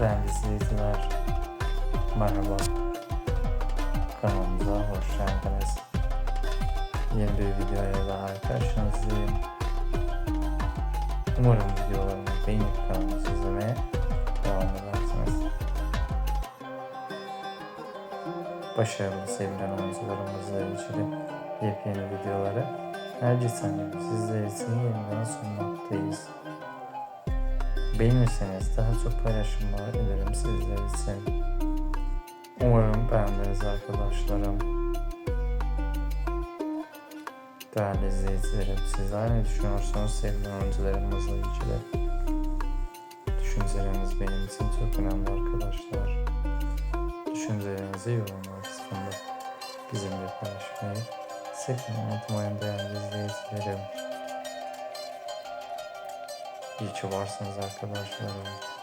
Değerli izleyiciler, merhaba. Kanalımıza hoş geldiniz. Yeni bir videoya daha karşınızdayım. Umarım videolarımı beğenip kanalımızı izlemeye devam edersiniz. Başarılı sevilen oyuncularımızla ilgili yepyeni videoları her sizler için yeniden sunmaktayız. Beğenirseniz daha çok paylaşımlar ederim sizler için. Umarım beğendiniz arkadaşlarım. Değerli izleyicilerim, sizler ne düşünüyorsunuz sevgili oyuncularımızla ilgili? Düşünceleriniz benim için çok önemli arkadaşlar. Düşüncelerinizi yorumlar kısmında bizimle paylaşmayı sakın unutmayın değerli izleyicilerim. İyi ki varsınız arkadaşlarım.